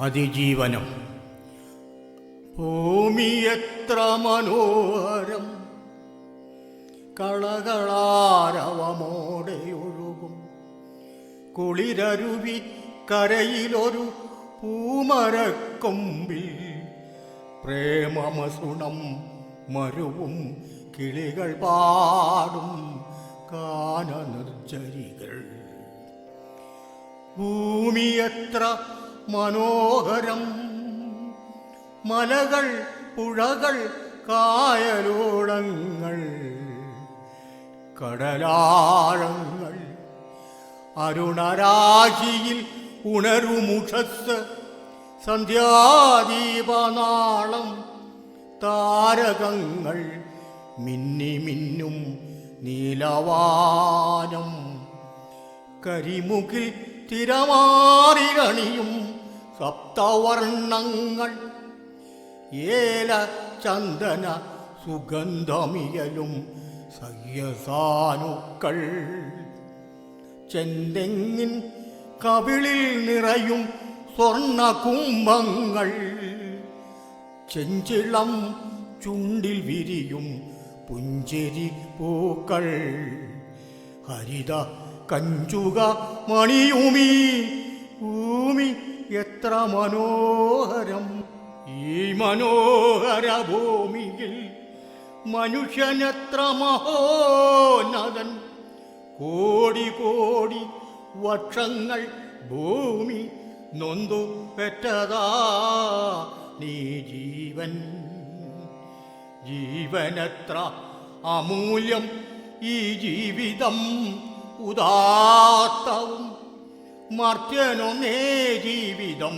അതിജീവനം. ഭൂമി എത്ര മനോഹരം. കളകളാരവമോടെ ഒഴുകും. കുളിരരുവി കരയിലൊരു പൂമരക്കൊമ്പിൽ പ്രേമമസുണം മരുവും കിളികൾ പാടും കാനനിർജരികൾ ഭൂമി എത്ര മനോഹരം. മലകൾ പുഴകൾ കായലോടങ്ങൾ കടലാഴങ്ങൾ. അരുണരാശിയിൽ ഉണരുമുഖത്ത് സന്ധ്യാദീപനാളം. താരകങ്ങൾ മിന്നി മിന്നും നീലവാനം. കരിമുകിൽ തിരമാറിയണിയും സപ്തവർണങ്ങൾ. ഏല ചന്ദന സുഗന്ധമിയലും സയ്യസാനുക്കൾ ചെന്തെങ്ങിൻ കവിളിൽ നിറയും സ്വർണ കുംഭങ്ങൾ ചെഞ്ചിളം ചുണ്ടിൽ വിരിയും പുഞ്ചെരി പൂക്കൾ ഹരിത കഞ്ചുക മണിയൂമി. ഭൂമി എത്ര മനോഹരം. ഈ മനോഹര ഭൂമിയിൽ മനുഷ്യനെത്ര മഹോന്നതൻ. കോടി കോടി വർഷങ്ങൾ ഭൂമി നൊന്തു പെറ്റതാ നീ ജീവൻ. ജീവനത്ര അമൂല്യം ഈ ജീവിതം ഉദാത്തവും മർത്യനൊന്നേ ജീവിതം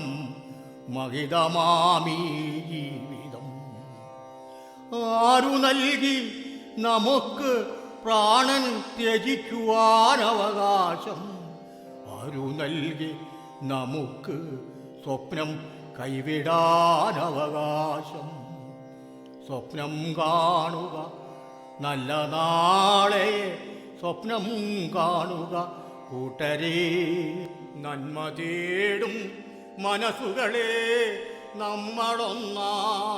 മഹിതമാമീ ജീവിതം ആരു നൽകി നമുക്ക് പ്രാണൻ ത്യജിക്കുവാൻ അവകാശം ആരു നൽകി നമുക്ക് സ്വപ്നം കൈവിടാൻ അവകാശം സ്വപ്നം കാണുക നല്ല നാളെ സ്വപ്നം കാണുക കൂട്ടരേ നന്മ തേടും മനസ്സുകളെ നമ്മളൊന്നാകൂ